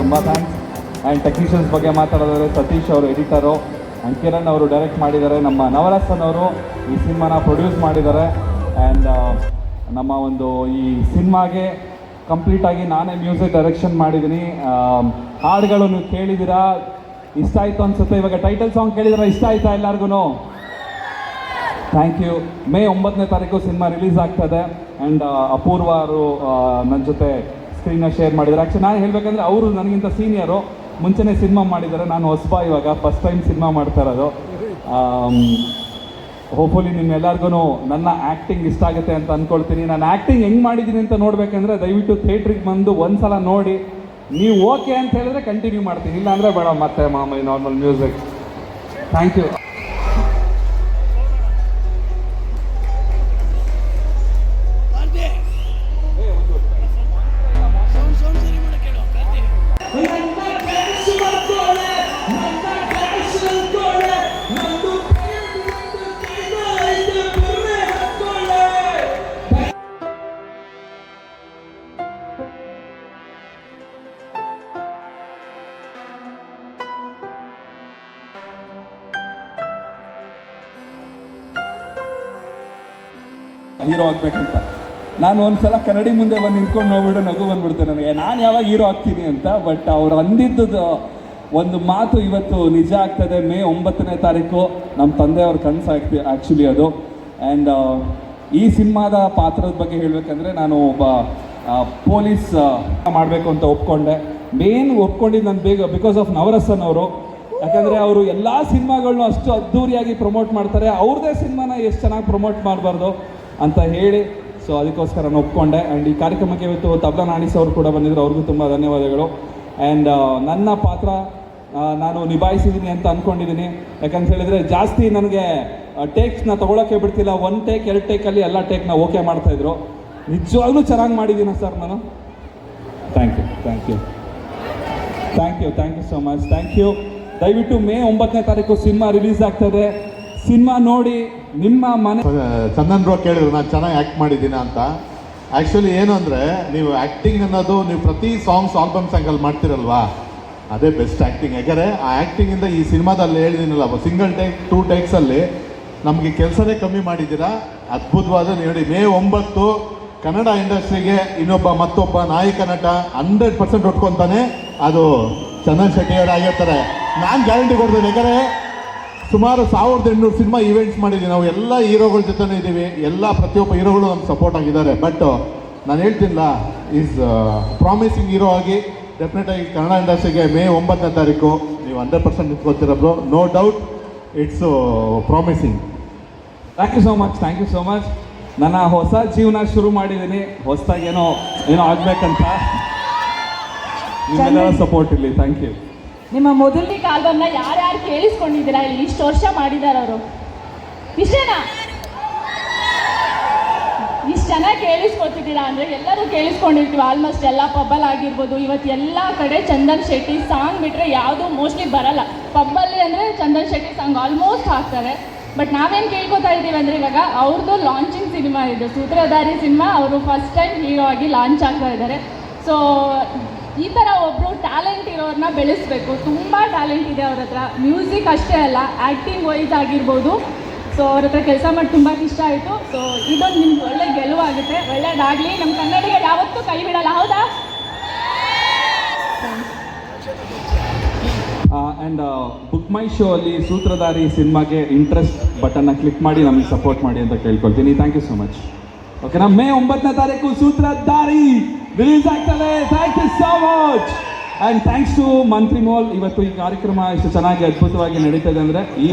ತುಂಬ thanks and technicians ಬಗ್ಗೆ ಮಾತಾಡೋದಾದರೆ ಸತೀಶ್ ಅವರು ಎಡಿಟರು ಆ್ಯಂಡ್ ಅವರು ಡೈರೆಕ್ಟ್ ಮಾಡಿದ್ದಾರೆ. ನಮ್ಮ ನವರಸನ್ ಅವರು ಈ ಸಿನಿಮಾನ ಪ್ರೊಡ್ಯೂಸ್ ಮಾಡಿದ್ದಾರೆ. ಆ್ಯಂಡ್ ನಮ್ಮ ಒಂದು ಈ ಸಿನಿಮಾಗೆ ಕಂಪ್ಲೀಟಾಗಿ ನಾನೇ ಮ್ಯೂಸಿಕ್ ಡೈರೆಕ್ಷನ್ ಮಾಡಿದ್ದೀನಿ. ಹಾಡುಗಳು ನೀವು ಕೇಳಿದ್ದೀರಾ? ಇಷ್ಟ ಆಯಿತು ಅನ್ಸುತ್ತೆ. ಇವಾಗ ಟೈಟಲ್ ಸಾಂಗ್ ಕೇಳಿದ್ರೆ ಇಷ್ಟ ಆಯ್ತಾ ಎಲ್ಲರಿಗೂ ಥ್ಯಾಂಕ್ ಯು ಮೇ ಒಂಬತ್ತನೇ ತಾರೀಕು ಸಿನಿಮಾ ರಿಲೀಸ್ ಆಗ್ತದೆ ಆ್ಯಂಡ್ ಅಪೂರ್ವ ಅವರು ನನ್ನ ಜೊತೆ ಸ್ಕ್ರೀನ್ನ ಶೇರ್ ಮಾಡಿದ್ದಾರೆ. ಆ್ಯಕ್ಚುಲಿ ನಾನು ಹೇಳಬೇಕಂದ್ರೆ ಅವರು ನನಗಿಂತ ಸೀನಿಯರು ಮುಂಚೆನೇ ಸಿನಿಮಾ ಮಾಡಿದ್ದಾರೆ. ನಾನು ಹೊಸಬ ಇವಾಗ ಫಸ್ಟ್ ಟೈಮ್ ಸಿನಿಮಾ ಮಾಡ್ತಾ ಇರೋದು. ಹೋಪ್ಫುಲಿ ನಿಮ್ಮೆಲ್ಲರಿಗೂ ನನ್ನ ಆ್ಯಕ್ಟಿಂಗ್ ಇಷ್ಟ ಆಗುತ್ತೆ ಅಂತ ಅಂದ್ಕೊಳ್ತೀನಿ ನಾನು ಆ್ಯಕ್ಟಿಂಗ್ ಹೆಂಗೆ ಮಾಡಿದ್ದೀನಿ ಅಂತ ನೋಡಬೇಕಂದ್ರೆ ದಯವಿಟ್ಟು ಥಿಯೇಟ್ರಿಗೆ ಬಂದು ಒಂದ್ಸಲ ನೋಡಿ. ನೀವು ಓಕೆ ಅಂತ ಹೇಳಿದ್ರೆ ಕಂಟಿನ್ಯೂ ಮಾಡ್ತೀನಿ. ಇಲ್ಲಾಂದರೆ ಬೇಡ, ಮತ್ತೆ ಮಾಮೂಲಿ normal music thank you hero ಆಗ್ಬೇಕಂತ. ನಾನು ಒಂದ್ಸಲ ಕನ್ನಡಿ ಮುಂದೆ ಬಂದು ನಿಂತ್ಕೊಂಡು ನೋಡ್ಬಿಟ್ಟು ನಗು ಬಂದ್ಬಿಡ್ತೆ ನನಗೆ. ನಾನು ಯಾವಾಗ ಹೀರೋ ಆಗ್ತೀನಿ ಅಂತ ಬಟ್ ಅವ್ರು ಅಂದಿದ್ದು ಒಂದು ಮಾತು ಇವತ್ತು ನಿಜ ಆಗ್ತದೆ. ಮೇ ಒಂಬತ್ತನೇ ತಾರೀಕು ನಮ್ಮ ತಂದೆಯವ್ರ ಆಗ್ತಿ ಆ್ಯಕ್ಚುಲಿ ಅದು. ಆ್ಯಂಡ್ ಈ ಸಿನಿಮಾದ ಪಾತ್ರದ ಬಗ್ಗೆ ಹೇಳಬೇಕಂದ್ರೆ ನಾನು ಒಬ್ಬ ಪೊಲೀಸ್ ಮಾಡಬೇಕು ಅಂತ ಒಪ್ಕೊಂಡೆ. ಮೇನ್ ಒಪ್ಕೊಂಡಿದ್ದು ನಾನು ಬೇಗ ಬಿಕಾಸ್ ಆಫ್ ನವರಸನ್ ಅವರು. ಯಾಕಂದರೆ ಅವರು ಎಲ್ಲ ಸಿನಿಮಾಗಳನ್ನೂ ಅಷ್ಟು ಅದ್ಧೂರಿಯಾಗಿ ಪ್ರಮೋಟ್ ಮಾಡ್ತಾರೆ. ಅವ್ರದ್ದೇ ಸಿನಿಮಾನ ಎಷ್ಟು ಚೆನ್ನಾಗಿ ಪ್ರಮೋಟ್ ಮಾಡಬಾರ್ದು. ಅಂತ ಹೇಳಿ. ಸೊ ಅದಕ್ಕೋಸ್ಕರ ನಾನು ಒಪ್ಕೊಂಡೆ. ಆ್ಯಂಡ್ ಈ ಕಾರ್ಯಕ್ರಮಕ್ಕೆ ಇವತ್ತು ತಬ್ಲಾ ನಾಣಿಸ್ ಅವರು ಕೂಡ ಬಂದಿದ್ದರು ಅವ್ರಿಗೂ ತುಂಬ ಧನ್ಯವಾದಗಳು. ಆ್ಯಂಡ್ ನನ್ನ ಪಾತ್ರ ನಾನು ನಿಭಾಯಿಸಿದ್ದೀನಿ ಅಂತ ಅಂದ್ಕೊಂಡಿದ್ದೀನಿ ಯಾಕಂತ ಹೇಳಿದರೆ ಜಾಸ್ತಿ ನನಗೆ ಟೇಕ್ಸ್ನ ತೊಗೊಳಕ್ಕೆ ಬಿಡ್ತಿಲ್ಲ. ಒನ್ ಟೇಕ್ ಎರಡು ಟೇಕಲ್ಲಿ ಎಲ್ಲ ಟೇಕ್ನ ಓಕೆ ಮಾಡ್ತಾಯಿದ್ರು ನಿಜವಾಗ್ಲೂ ಚೆನ್ನಾಗಿ ಮಾಡಿದ್ದೀನಿ ಸರ್ ನಾನು? Thank you thank you thank you thank you so much thank you ದಯವಿಟ್ಟು ಮೇ ಒಂಬತ್ತನೇ ತಾರೀಕು ಸಿನಿಮಾ ರಿಲೀಸ್ ಆಗ್ತದೆ ಸಿನಿಮಾ ನೋಡಿ ನಿಮ್ಮ ಮನೆ ಚಂದನ್ ಬ್ರೋ ಕೇಳಿದ್ರು, ನಾನು ಚೆನ್ನಾಗಿ ಆ್ಯಕ್ಟ್ ಮಾಡಿದ್ದೀನ ಅಂತ. ಆ್ಯಕ್ಚುಲಿ ಏನು ಅಂದರೆ, ನೀವು ಆ್ಯಕ್ಟಿಂಗ್ ಅನ್ನೋದು ನೀವು ಪ್ರತಿ ಸಾಂಗ್ಸ್ ಆಲ್ಬಮ್ ಸಾಂಗಲ್ಲಿ ಮಾಡ್ತಿರಲ್ವಾ? ಅದೇ ಬೆಸ್ಟ್ ಆ್ಯಕ್ಟಿಂಗ್ ಯಾಕಂದರೆ ಆ ಆ್ಯಕ್ಟಿಂಗಿಂದ ಈ ಸಿನಿಮಾದಲ್ಲಿ ಹೇಳಿದ್ದೀನಲ್ಲ ಸಿಂಗಲ್ ಟೇಕ್ ಟೂ ಟೇಕ್ಸಲ್ಲಿ ನಮಗೆ ಕೆಲಸನೇ ಕಮ್ಮಿ ಮಾಡಿದ್ದೀರಾ? ಅದ್ಭುತವಾದ ನೋಡಿ. ಮೇ ಒಂಬತ್ತು, ಕನ್ನಡ ಇಂಡಸ್ಟ್ರಿಗೆ ಇನ್ನೊಬ್ಬ ಮತ್ತೊಬ್ಬ ನಾಯಕ ನಟ ಹಂಡ್ರೆಡ್ ಪರ್ಸೆಂಟ್ ಒಟ್ಕೊತಾನೆ ಅದು ಚಂದನ್ ಶೆಟ್ಟಿ ಅವರು ಆಗಿರ್ತಾರೆ. ನಾನು ಗ್ಯಾರಂಟಿ ಕೊಡ್ತೇನೆ. ಯಾಕಂದರೆ ಸುಮಾರು ಸಾವಿರದ ಎಂಟುನೂರು ಸಿನಿಮಾ ಇವೆಂಟ್ಸ್ ಮಾಡಿದ್ದೀವಿ ನಾವು ಎಲ್ಲ ಹೀರೋಗಳ ಜೊತೆನೇ ಇದ್ದೀವಿ. ಎಲ್ಲ ಪ್ರತಿಯೊಬ್ಬ ಹೀರೋಗಳು ನಮ್ಗೆ ಸಪೋರ್ಟ್ ಆಗಿದ್ದಾರೆ. ಬಟ್ ನಾನು ಹೇಳ್ತಿಲ್ಲ ಈಸ್ ಪ್ರಾಮಿಸಿಂಗ್ ಹೀರೋ ಆಗಿ ಡೆಫಿನೆಟ್ ಆಗಿ ಕನ್ನಡ ಇಂಡಸ್ಟ್ರಿಗೆ ಮೇ ಒಂಬತ್ತನೇ ತಾರೀಕು ನೀವು hundred percent bro no doubt it's promising thank you so much thank you so much ನನ್ನ ಹೊಸ ಜೀವನ ಶುರು ಮಾಡಿದ್ದೀನಿ. ಹೊಸದಾಗಿ ಏನೋ ಏನೋ ಆಗಬೇಕಂತ. ನಿಮ್ಮೆಲ್ಲರ ಸಪೋರ್ಟ್ ಇರಲಿ ಥ್ಯಾಂಕ್ ಯು ನಿಮ್ಮ ಮೊದಲನೇ ಆಲ್ಬಮ್ನ ಯಾರ್ಯಾರು ಕೇಳಿಸ್ಕೊಂಡಿದ್ದೀರಾ? ಇಲ್ಲಿ ಇಷ್ಟು ವರ್ಷ ಮಾಡಿದ್ದಾರೆ ಅವರು. ಇಷ್ಟೇನಾ? ಇಷ್ಟು ಚೆನ್ನಾಗಿ ಕೇಳಿಸ್ಕೊತಿದ್ದೀರಾ ಅಂದರೆ ಎಲ್ಲರೂ ಕೇಳಿಸ್ಕೊಂಡಿರ್ತೀವಿ. ಆಲ್ಮೋಸ್ಟ್ ಎಲ್ಲ ಪಬ್ಬಲ್ ಆಗಿರ್ಬೋದು. ಇವತ್ತು ಎಲ್ಲ ಕಡೆ ಚಂದನ್ ಶೆಟ್ಟಿ ಸಾಂಗ್ ಬಿಟ್ಟರೆ ಯಾವುದು ಮೋಸ್ಟ್ಲಿ ಬರಲ್ಲ. ಪಬ್ಬಲ್ಲಿ ಅಂದರೆ ಚಂದನ್ ಶೆಟ್ಟಿ ಸಾಂಗ್ ಆಲ್ಮೋಸ್ಟ್ ಹಾಕ್ತಾರೆ. ಬಟ್ ನಾವೇನು ಕೇಳ್ಕೊತಾ ಇದ್ದೀವಿ ಅಂದರೆ ಇವಾಗ ಅವ್ರದ್ದು ಲಾಂಚಿಂಗ್ ಸಿನಿಮಾ ಇದೆ. ಸೂತ್ರಧಾರಿ ಸಿನಿಮಾ ಅವರು ಫಸ್ಟ್ ಟೈಮ್ ಹೀರೋ ಆಗಿ ಲಾಂಚ್ ಆಗ್ತಾ ಇದ್ದಾರೆ. ಸೊ ಈ ಥರ ಒಬ್ಬರು ಟ್ಯಾಲೆಂಟ್ ಇರೋರನ್ನ ಬೆಳೆಸಬೇಕು. ತುಂಬ ಟ್ಯಾಲೆಂಟ್ ಇದೆ ಅವ್ರ ಹತ್ರ. ಮ್ಯೂಸಿಕ್ ಅಷ್ಟೇ ಅಲ್ಲ ಆ್ಯಕ್ಟಿಂಗ್ ವೈಸ್ ಆಗಿರ್ಬೋದು. ಸೊ ಅವ್ರ ಹತ್ರ ಕೆಲಸ ಮಾಡಿ ತುಂಬ ಇಷ್ಟ ಆಯಿತು. ಸೊ ಇದೊಂದು ನಿಮ್ಗೆ ಒಳ್ಳೆ ಗೆಲುವಾಗುತ್ತೆ ಒಳ್ಳೇದಾಗಲಿ. ನಮ್ಮ ಕನ್ನಡಿಗರು ಯಾವತ್ತೂ ಕೈ ಬಿಡಲ್ಲ, ಹೌದಾ? ಆ್ಯಂಡ್ ಬುಕ್ ಮೈ ಶೋ ಅಲ್ಲಿ ಸೂತ್ರಧಾರಿ ಸಿನಿಮಾಗೆ ಇಂಟ್ರೆಸ್ಟ್ ಬಟನ್ನ ಕ್ಲಿಕ್ ಮಾಡಿ ನಮಗೆ ಸಪೋರ್ಟ್ ಮಾಡಿ ಅಂತ ಕೇಳ್ಕೊಳ್ತೀನಿ. ಥ್ಯಾಂಕ್ ಯು ಸೊ ಮಚ್ ಓಕೆನಾ ಮೇ ಒಂಬತ್ತನೇ ತಾರೀಕು ಸೂತ್ರಧಾರಿ ರಿಲೀಸ್ ಆಗ್ತದೆ thank you so much and thanks to Mantri mall ಇವತ್ತು ಈ ಕಾರ್ಯಕ್ರಮ ಎಷ್ಟು ಚೆನ್ನಾಗಿ ಅದ್ಭುತವಾಗಿ ನಡೀತದೆ ಅಂದರೆ ಈ